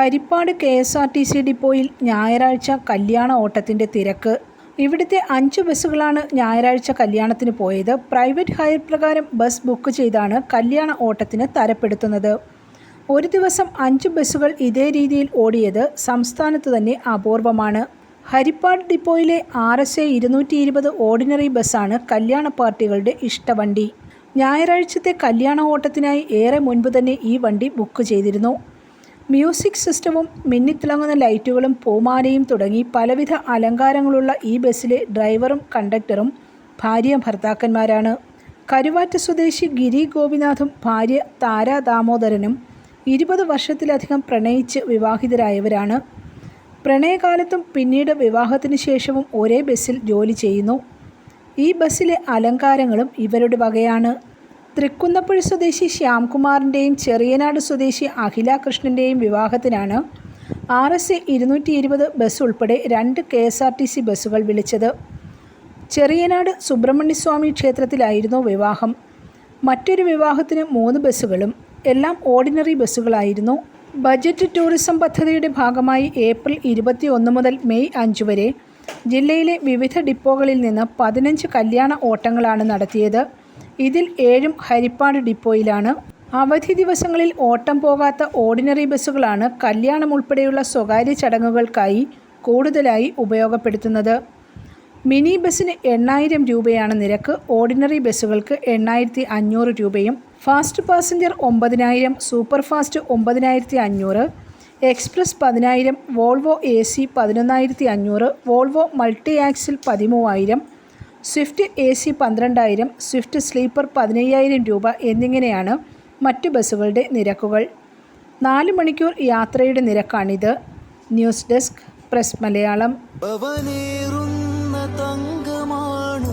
Haripad K S R T C ഡിപ്പോയിൽ ഞായറാഴ്ച കല്യാണ ഓട്ടത്തിന്റെ തിരക്ക്. ഇവിടുത്തെ അഞ്ച് ബസ്സുകളാണ് ഞായറാഴ്ച കല്യാണത്തിന് പോയത്. പ്രൈവറ്റ് ഹയർ പ്രകാരം ബസ് ബുക്ക് ചെയ്താണ് കല്യാണ ഓട്ടത്തിന് തരപ്പെടുത്തുന്നത്. ഒരു ദിവസം അഞ്ച് ബസ്സുകൾ ഇതേ രീതിയിൽ ഓടിയത് സംസ്ഥാനത്ത് തന്നെ അപൂർവമാണ്. ഹരിപ്പാട് ഡിപ്പോയിലെ ആർ എസ് എ ഇരുന്നൂറ്റി ഇരുപത് ഓർഡിനറി ബസ്സാണ് കല്യാണ പാർട്ടികളുടെ ഇഷ്ടവണ്ടി. ഞായറാഴ്ചത്തെ കല്യാണ ഓട്ടത്തിനായി ഏറെ മുൻപ് തന്നെ ഈ വണ്ടി ബുക്ക് ചെയ്തിരുന്നു. മ്യൂസിക് സിസ്റ്റവും മിന്നിത്തിളങ്ങുന്ന ലൈറ്റുകളും പൂമാലയും തുടങ്ങി പലവിധ അലങ്കാരങ്ങളുള്ള ഈ ബസ്സിലെ ഡ്രൈവറും കണ്ടക്ടറും ഭാര്യ ഭർത്താക്കന്മാരാണ്. കരുവാറ്റ സ്വദേശി ഗിരി ഗോപിനാഥും ഭാര്യ താര ദാമോദരനും ഇരുപത് വർഷത്തിലധികം പ്രണയിച്ച് വിവാഹിതരായവരാണ്. പ്രണയകാലത്തും പിന്നീട് വിവാഹത്തിന് ശേഷവും ഒരേ ബസ്സിൽ ജോലി ചെയ്യുന്നു. ഈ ബസ്സിലെ അലങ്കാരങ്ങളും ഇവരുടെ വകയാണ്. തൃക്കുന്നപ്പുഴ സ്വദേശി ശ്യാംകുമാറിന്റെയും ചെറിയനാട് സ്വദേശി അഖില കൃഷ്ണന്റെയും വിവാഹത്തിനാണ് ആർ എസ് എ ഇരുന്നൂറ്റി ഇരുപത് ബസ് ഉൾപ്പെടെ രണ്ട് K S R T C ബസ്സുകൾ വിളിച്ചത്. ചെറിയനാട് സുബ്രഹ്മണ്യസ്വാമി ക്ഷേത്രത്തിലായിരുന്നു വിവാഹം. മറ്റൊരു വിവാഹത്തിന് മൂന്ന് ബസ്സുകളും എല്ലാം ഓർഡിനറി ബസ്സുകളായിരുന്നു ബജറ്റ് ടൂറിസം പദ്ധതിയുടെ ഭാഗമായി ഏപ്രിൽ ഇരുപത്തി ഒന്ന് മുതൽ മെയ് അഞ്ച് വരെ ജില്ലയിലെ വിവിധ ഡിപ്പോകളിൽ നിന്ന് പതിനഞ്ച് കല്യാണ ഓട്ടങ്ങളാണ് നടത്തിയത്. ഇതിൽ ഏഴും ഹരിപ്പാട് ഡിപ്പോയിലാണ്. അവധി ദിവസങ്ങളിൽ ഓട്ടം പോകാത്ത ഓർഡിനറി ബസ്സുകളാണ് കല്യാണം ഉൾപ്പെടെയുള്ള സ്വകാര്യ ചടങ്ങുകൾക്കായി കൂടുതലായി ഉപയോഗപ്പെടുത്തുന്നത്. മിനി ബസ്സിന് എണ്ണായിരം രൂപയാണ് നിരക്ക്. ഓർഡിനറി ബസ്സുകൾക്ക് എണ്ണായിരത്തി അഞ്ഞൂറ് രൂപയും ഫാസ്റ്റ് പാസഞ്ചർ ഒമ്പതിനായിരം സൂപ്പർ ഫാസ്റ്റ് ഒമ്പതിനായിരത്തി അഞ്ഞൂറ് എക്സ്പ്രസ് പതിനായിരം വോൾവോ എ സി പതിനൊന്നായിരത്തി അഞ്ഞൂറ് വോൾവോ മൾട്ടി ആക്സിൽ പതിമൂവായിരം സ്വിഫ്റ്റ് എ സി പന്ത്രണ്ടായിരം സ്വിഫ്റ്റ് സ്ലീപ്പർ പതിനയ്യായിരം രൂപ എന്നിങ്ങനെയാണ് മറ്റു ബസ്സുകളുടെ നിരക്കുകൾ. നാല് മണിക്കൂർ യാത്രയുടെ നിരക്കാണിത്. News desk press Malayalam. തങ്കമാണു